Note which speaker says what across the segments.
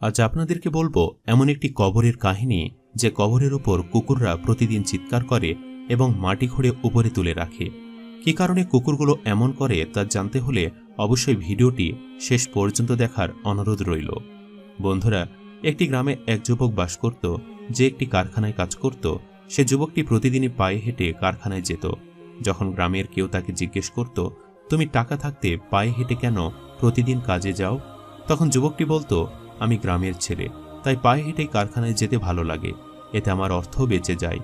Speaker 1: আজ আপনাদেরকে বলব, এমন একটি কবরের কাহিনী যে কবরের ওপর কুকুররা প্রতিদিন চিৎকার করে এবং মাটি খুঁড়ে উপরে তুলে রাখে। কি কারণে কুকুরগুলো এমন করে তা জানতে হলে অবশ্যই ভিডিওটি শেষ পর্যন্ত দেখার অনুরোধ রইল। বন্ধুরা, একটি গ্রামে এক যুবক বাস করত, যে একটি কারখানায় কাজ করত। সে যুবকটি প্রতিদিনই পায়ে হেঁটে কারখানায় যেত। যখন গ্রামের কেউ তাকে জিজ্ঞেস করত, তুমি টাকা থাকতে পায়ে হেঁটে কেন প্রতিদিন কাজে যাও? তখন যুবকটি বলতো আমি গ্রামের ছেলে, তাই পায়ে হেঁটেই কারখানায় যেতে ভালো লাগে, এতে আমার অর্থও বেঁচে যায়।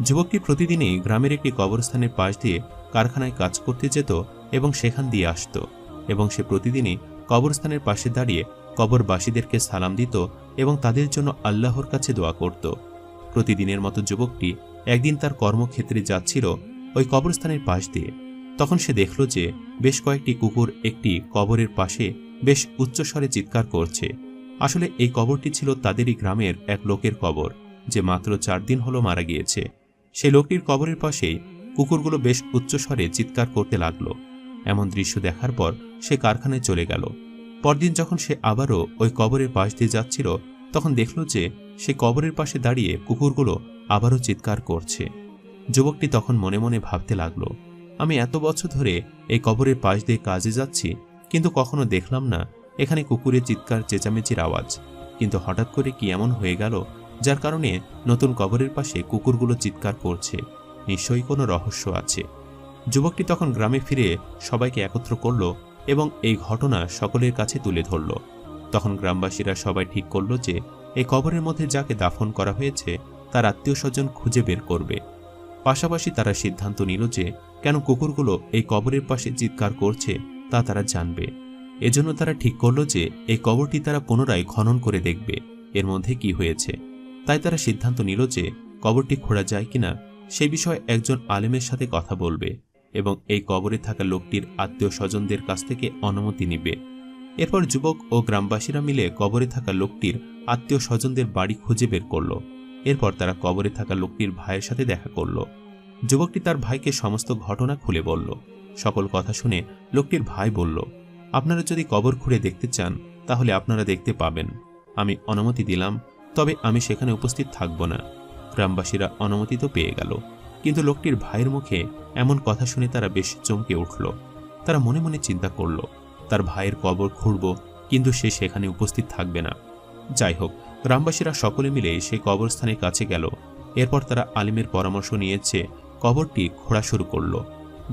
Speaker 1: যুবকটি প্রতিদিনই গ্রামের একটি কবরস্থানের পাশ দিয়ে কারখানায় কাজ করতে যেত এবং সেখান দিয়ে আসতো এবং সে প্রতিদিনই কবরস্থানের পাশে দাঁড়িয়ে কবরবাসীদেরকে সালাম দিত এবং তাদের জন্য আল্লাহর কাছে দোয়া করত। প্রতিদিনের মতো যুবকটি একদিন তার কর্মক্ষেত্রে যাচ্ছিল ওই কবরস্থানের পাশ দিয়ে। তখন সে দেখল যে বেশ কয়েকটি কুকুর একটি কবরের পাশে বেশ উচ্চস্বরে চিৎকার করছে। আসলে এই কবরটি ছিল তাদেরই গ্রামের এক লোকের কবর, যে মাত্র চার দিন হলো মারা গিয়েছে। সেই লোকটির কবরের পাশেই কুকুরগুলো বেশ উচ্চস্বরে চিৎকার করতে লাগল। এমন দৃশ্য দেখার পর সে কারখানায় চলে গেল। পরদিন যখন সে আবারও ওই কবরের পাশ দিয়ে যাচ্ছিল, তখন দেখল যে সে কবরের পাশে দাঁড়িয়ে কুকুরগুলো আবারও চিৎকার করছে। যুবকটি তখন মনে মনে ভাবতে লাগল, আমি এত বছর ধরে এই কবরের পাশ দিয়ে কাজে যাচ্ছি, কিন্তু কখনো দেখলাম না এখানে কুকুরের চিৎকার, চেঁচামেচির আওয়াজ। কিন্তু হঠাৎ করে কি এমন হয়ে গেল, যার কারণে নতুন কবরের পাশে কুকুরগুলো চিৎকার করছে। নিশ্চয়ই কোনো রহস্য আছে। যুবকটি তখন গ্রামে ফিরে সবাইকে একত্র করল এবং এই ঘটনা সকলের কাছে তুলে ধরল। তখন গ্রামবাসীরা সবাই ঠিক করল যে, এই কবরের মধ্যে যাকে দাফন করা হয়েছে, তার আত্মীয় স্বজন খুঁজে বের করবে। পাশাপাশি তারা সিদ্ধান্ত নিল যে, কেন কুকুরগুলো এই কবরের পাশে চিৎকার করছে, তা তারা জানবে। এজন্য তারা ঠিক করল যে এই কবরটি তারা পুনরায় খনন করে দেখবে। এর মধ্যে কি হয়েছে? তাই তারা সিদ্ধান্ত নিল যে কবরটি খোঁড়া যায় কিনা সে বিষয়ে একজন আলেমের সাথে কথা বলবে এবং এই কবরে থাকা লোকটির আত্মীয় স্বজনদের কাছ থেকে অনুমতি নিবে। এরপর যুবক ও গ্রামবাসীরা মিলে কবরে থাকা লোকটির আত্মীয় স্বজনদের বাড়ি খুঁজে বের করল। এরপর তারা কবরে থাকা লোকটির ভাইয়ের সাথে দেখা করল। যুবকটি তার ভাইকে সমস্ত ঘটনা খুলে বলল। সকল কথা শুনে লোকটির ভাই বলল আপনারা যদি কবর খুঁড়ে দেখতে চান, তাহলে আপনারা দেখতে পাবেন। আমি অনুমতি দিলাম, তবে আমি সেখানে উপস্থিত থাকব না। গ্রামবাসীরা অনুমতি তো পেয়ে গেল, কিন্তু লোকটির ভাইয়ের মুখে এমন কথা শুনে তারা বেশ চমকে উঠল। তারা মনে মনে চিন্তা করল, তার ভাইয়ের কবর খুঁড়ব, কিন্তু সে সেখানে উপস্থিত থাকবে না। যাই হোক, গ্রামবাসীরা সকলে মিলে সেই কবরস্থানের কাছে গেল। এরপর তারা আলিমের পরামর্শ নিয়েছে কবরটি খোঁড়া শুরু করল।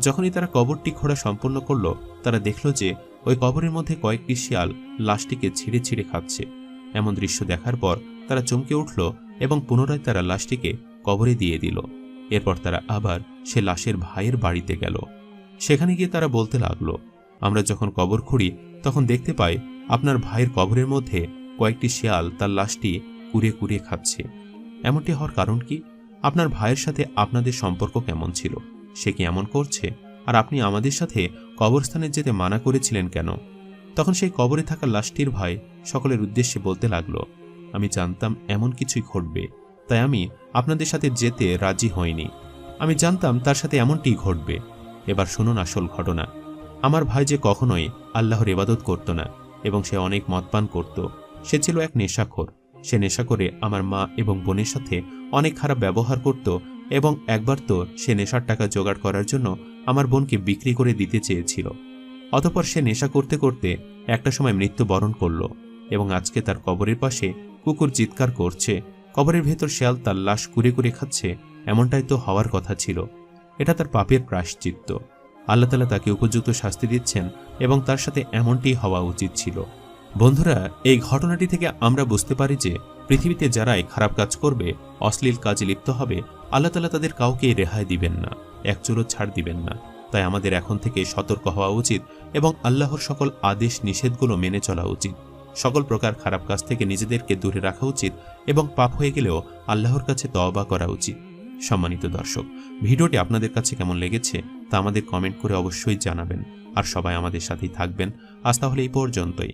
Speaker 1: যখনই তারা কবরটি খোঁড়া সম্পন্ন করল, তারা দেখল যে ওই কবরের মধ্যে কয়েকটি শিয়াল লাশটিকে ছিঁড়ে ছিঁড়ে খাচ্ছে। এমন দৃশ্য দেখার পর তারা চমকে উঠল এবং পুনরায় তারা লাশটিকে কবরে দিয়ে দিল। এরপর তারা আবার সে লাশের ভাইয়ের বাড়িতে গেল। সেখানে গিয়ে তারা বলতে লাগল, আমরা যখন কবর খুঁড়ি, তখন দেখতে পাই আপনার ভাইয়ের কবরের মধ্যে কয়েকটি শিয়াল তার লাশটি কুড়িয়ে কুড়িয়ে খাচ্ছে। এমনটি হওয়ার কারণ কি? আপনার ভাইয়ের সাথে আপনাদের সম্পর্ক কেমন ছিল? সে কি এমন করছে? আর আপনি আমাদের সাথে কবরস্থানে যেতে মানা করেছিলেন কেন? তখন সেই কবরে থাকা লাশটির ভাই সকলের উদ্দেশ্যে বলতে লাগল, আমি জানতাম এমন কিছুই ঘটবে, তাই আমি আপনাদের সাথে যেতে রাজি হইনি। আমি জানতাম তার সাথে এমনটিই ঘটবে। এবার শুনুন আসল ঘটনা। আমার ভাই যে কখনোই আল্লাহর ইবাদত করত না এবং সে অনেক মদপান করত, সে ছিল এক নেশাখোর। সে নেশা করে আমার মা এবং বোনের সাথে অনেক খারাপ ব্যবহার করত এবং একবার তো সে নেশার টাকা জোগাড় করার জন্য আমার বোনকে বিক্রি করে দিতে চেয়েছিল। অতপর সে নেশা করতে করতে একটা সময় মৃত্যুবরণ করল এবং আজকে তার কবরের পাশে কুকুর চিৎকার করছে। কবরের ভেতর শেয়াল তার লাশ কুড়ে কুড়ে খাচ্ছে, এমনটাই তো হওয়ার কথা ছিল। এটা তার পাপের প্রায়শ্চিত্ত। আল্লাহ তালা তাকে উপযুক্ত শাস্তি দিচ্ছেন এবং তার সাথে এমনটি হওয়া উচিত ছিল। বন্ধুরা, এই ঘটনাটি থেকে আমরা বুঝতে পারি যে পৃথিবীতে যারাই খারাপ কাজ করবে, অশ্লীল কাজে লিপ্ত হবে, আল্লাহ তালা তাদের কাউকে রেহাই দিবেন না একচুলও ছাড় দিবেন না। তাই আমাদের এখন থেকে সতর্ক হওয়া উচিত এবং আল্লাহর সকল আদেশ নিষেধগুলো মেনে চলা উচিত। সকল প্রকার খারাপ কাজ থেকে নিজেদেরকে দূরে রাখা উচিত এবং পাপ হয়ে গেলেও আল্লাহর কাছে তওবা করা উচিত। সম্মানিত দর্শক, ভিডিওটি আপনাদের কাছে কেমন লেগেছে তা আমাদের কমেন্ট করে অবশ্যই জানাবেন। আর সবাই আমাদের সাথেই থাকবেন। আজ তাহলে এই পর্যন্তই।